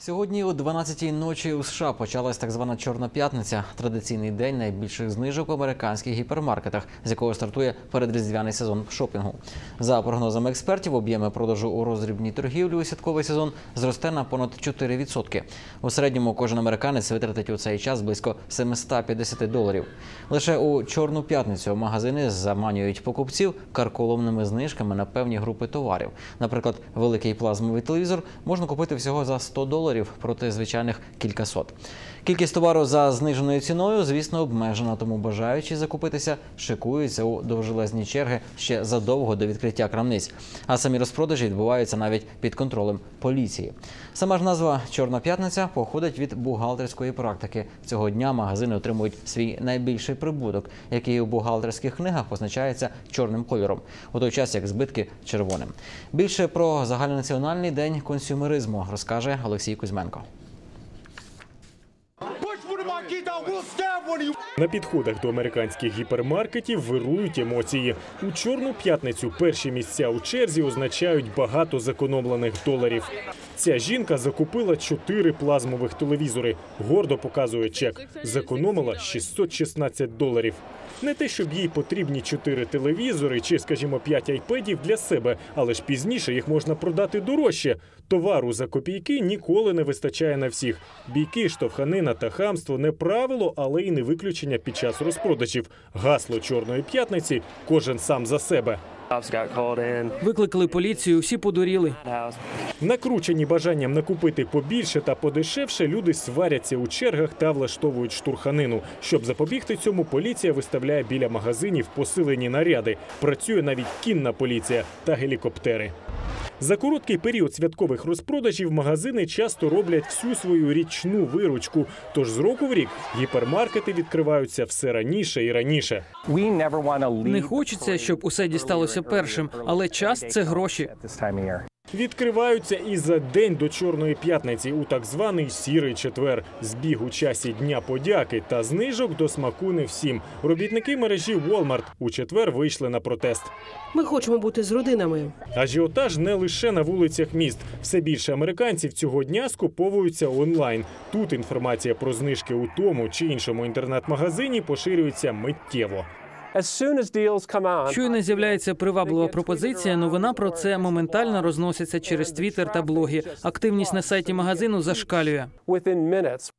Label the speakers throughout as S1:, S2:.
S1: Сьогодні о 12-й ночі у США почалась так звана Чорна п'ятниця традиційний день найбільших знижок в американських гіпермаркетах, з якого стартує передріздвяний сезон шопінгу. За прогнозами експертів, об'єми продажу у роздрібній торгівлі у святковий сезон зросте на понад 4%. У середньому кожен американець витратить у цей час близько 750 доларів. Лише у чорну п'ятницю магазини заманюють покупців карколомними знижками на певні групи товарів. Наприклад, великий плазмовий телевізор можна купити всього за 100 доларів проти звичайних кількасот. Кількість товару за зниженою ціною, звісно, обмежена, тому бажаючі закупитися шикуються у довжелезні черги ще задовго до відкриття крамниць. А самі розпродажі відбуваються навіть під контролем поліції. Сама ж назва Чорна п'ятниця походить від бухгалтерської практики. Цього дня магазини отримують свій найбільший прибуток, який у бухгалтерських книгах позначається чорним кольором, у той час як збитки червоним. Більше про загальнонаціональний день консюмеризму розкаже Олексій Кузьменко.
S2: На підходах до американських гіпермаркетів вирують емоції. У чорну п'ятницю перші місця у черзі означають багато зекономлених доларів. Ця жінка закупила чотири плазмових телевізори. Гордо показує чек. Зекономила 616 доларів. Не те, щоб їй потрібні чотири телевізори чи, скажімо, п'ять айпедів для себе, але ж пізніше їх можна продати дорожче. Товару за копійки ніколи не вистачає на всіх. Бійки, штовханина та хамство не правило, але й не виключення під час розпродажів. Гасло чорної п'ятниці кожен сам за себе.
S3: Викликали поліцію, всі подуріли.
S2: Накручені бажанням накупити побільше та подешевше, люди сваряться у чергах та влаштовують штурханину. Щоб запобігти цьому, поліція виставляє біля магазинів посилені наряди. Працює навіть кінна поліція та гелікоптери. За короткий період святкових розпродажів магазини часто роблять всю свою річну виручку. Тож з року в рік гіпермаркети відкриваються все раніше і раніше.
S3: Не хочеться, щоб усе дісталося першим, але час це гроші.
S2: Відкриваються і за день до Чорної п'ятниці у так званий сірий четвер. Збіг у часі Дня подяки та знижок до смаку не всім. Робітники мережі Walmart у четвер вийшли на протест.
S4: Ми хочемо бути з родинами.
S2: Ажіотаж не лише на вулицях міст. Все більше американців цього дня скуповуються онлайн. Тут інформація про знижки у тому чи іншому інтернет-магазині поширюється миттєво.
S5: As soon as deals come on,
S3: Щойно з'являється приваблива пропозиція. Новина про це моментально розноситься через твіттер та блоги. Активність на сайті магазину зашкалює.
S5: within minutes,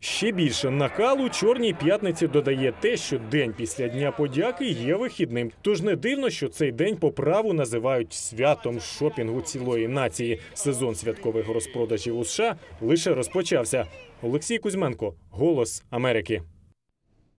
S2: Ще більше накалу чорній п'ятниці додає те, що день після дня подяки є вихідним. Тож не дивно, що цей день по праву називають святом шопінгу цілої нації. Сезон святкових розпродажів у США лише розпочався. Олексій Кузьменко, Голос Америки.